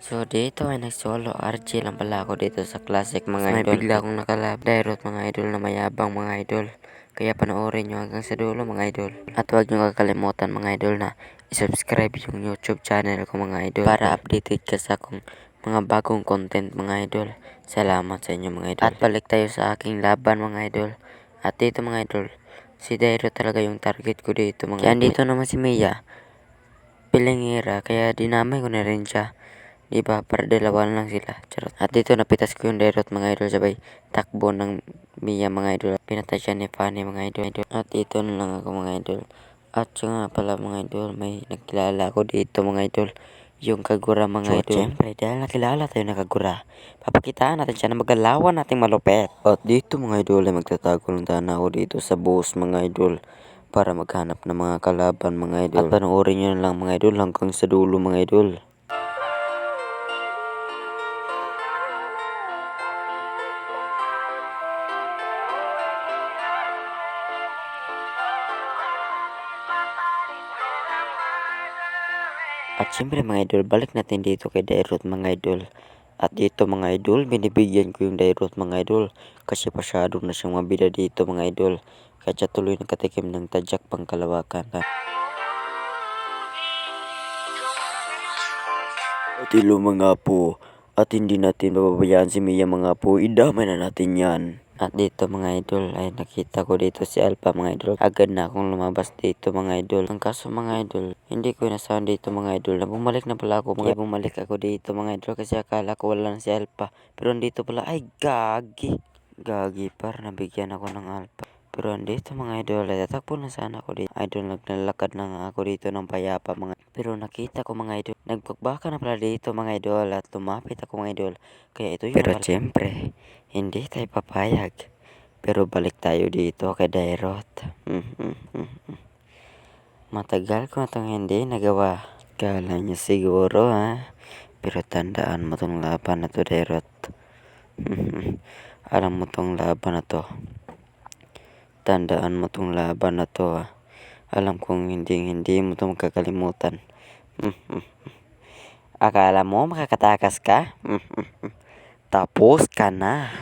So dito ay nag-solo RG lang pala ako dito sa classic mga idol. May bigla akong nakalab direct mga idol na mayabang mga idol. Kaya panoorin nyo hanggang sa dulo mga idol. At huwag nyo kakalimutan mga idol na i-subscribe yung YouTube channel ko mga idol. Para updated ka sa akong mga bagong content mga idol. Salamat sa inyo mga idol. At balik tayo sa aking laban mga idol. At dito mga idol, si Dairo talaga yung target ko dito mga Kaya dito naman si Mia. Pilingera, kaya dinamay ko na rin siya. Diba? Para dalawa lang sila. Charot. At dito napitas ko yung Dairot mga idol sabay takbo ng Mia mga idol. Pinatay siya ni Fanny mga idol. At dito na lang ako mga idol. At siya nga pala mga idol, may nakilala ko dito mga idol. Yung Kagura mga idol. Siyempre, dahil nakilala tayo ng Kagura, papakitaan natin siya na magalawan nating malupet. At dito mga idol ay magtatago lang tana ako dito sa boss mga idol para maghanap ng mga kalaban mga idol. At panoorin nyo na lang mga idol hanggang sa dulo mga idol. At syempre mga idol, balik natin dito kay Dairot mga idol. At dito mga idol, binibigyan ko yung Dairot mga idol. Kasi pasyado na siyang mabida dito mga idol. Kaya siya tuloy nakatikim ng tadyak pang kalawakan. At ilo mga po, at hindi natin pababayaan si Mia mga po, idamay na natin yan. At dito mga idol, ay nakita ko dito si Alpha mga idol. Agad na akong lumabas dito mga idol. Ang kaso mga idol, hindi ko inasahan dito mga idol. Na bumalik na pala ako mga bumalik ako dito mga idol. Kasi akala ko wala na si Alpha. Pero andito pala, ay gagi. Gagi par, nabigyan ako ng Alpha. Pero andito mga idol, tatakbo na sana ako dito. Idol, naglalakad na nga ako dito ng payapa mga Pero nakita ko mga idol, nagpagbaka na pala dito mga idol at lumapit ako mga idol. Kaya ito yung Pero siyempre, hindi tayo papayag. Pero balik tayo dito kay Dairot. Matagal ko itong hindi nagawa. Kala niya siguro ha. Pero tandaan mo tong laban na to, Dairot. Alam mo tong laban na to. Tandaan mo tong laban na to ha. Alam kong hindi hindi mo to makakalimutan. Akala mo makakatakas ka? Tapos ka na.